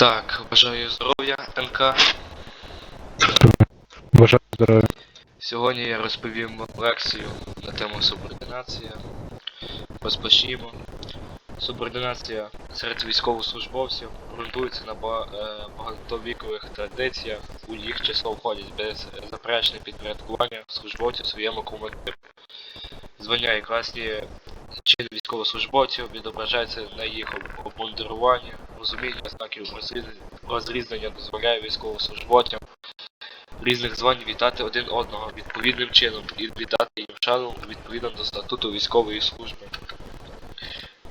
Так, бажаю здоров'я, НК. Бажаю здоров'я. Сьогодні я розповім вам лекцію на тему субординація. Розпочнімо. Субординація серед військовослужбовців ґрунтується на е, багатовікових традиціях. У їх число входять беззаперечне підпорядкування службовців своєму командиру. Звання і класні чин військовослужбовців відображаються на їх об- обмундируванні, розуміння знаків розрізнення дозволяє військовослужбовцям різних звань вітати один одного відповідним чином і віддати їм шану відповідно до статуту військової служби.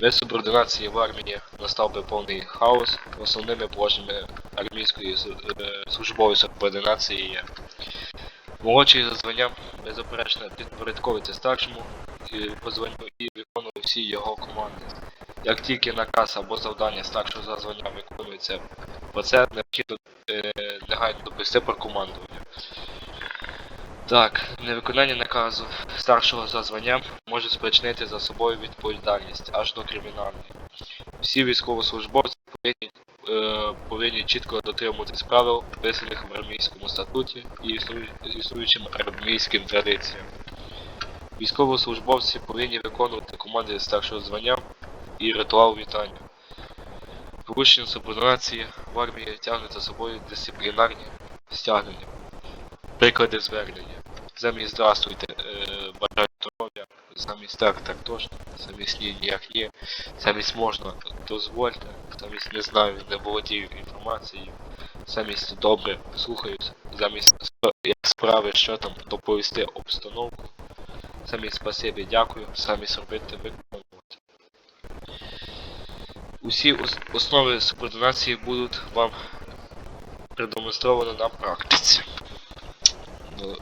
Без субординації в армії настав би повний хаос. Основними положеннями армійської е, службової субординації є молодший за званням беззаперечно підпорядковується старшому по званню і виконує всі його команди. Як тільки наказ або завдання старшого за званням виконується, про це необхідно е, негайно дописати про командування. Так, невиконання наказу старшого за званням може спричинити за собою відповідальність аж до кримінальної. Всі військовослужбовці повинні, е, повинні чітко дотримуватись правил, вписаних в армійському статуті і існуючим армійським традиціям. Військовослужбовці повинні виконувати команди старшого звання і ритуал вітання. Порушення субординації в армії тягнуть за собою дисциплінарні стягнення. Приклади звернення. Замість здравствуйте, е, бажаю здоров'я, замість так, так точно, замість ні, ніяк ні, замість можна, дозвольте, замість не знаю, не володію інформацією, замість добре, слухаюсь, замість як справи, що там, доповісти обстановку, замість спасибі, дякую, замість робити, виконувати. Усі ос- основи субординації будуть вам продемонстровані на практиці. Ну,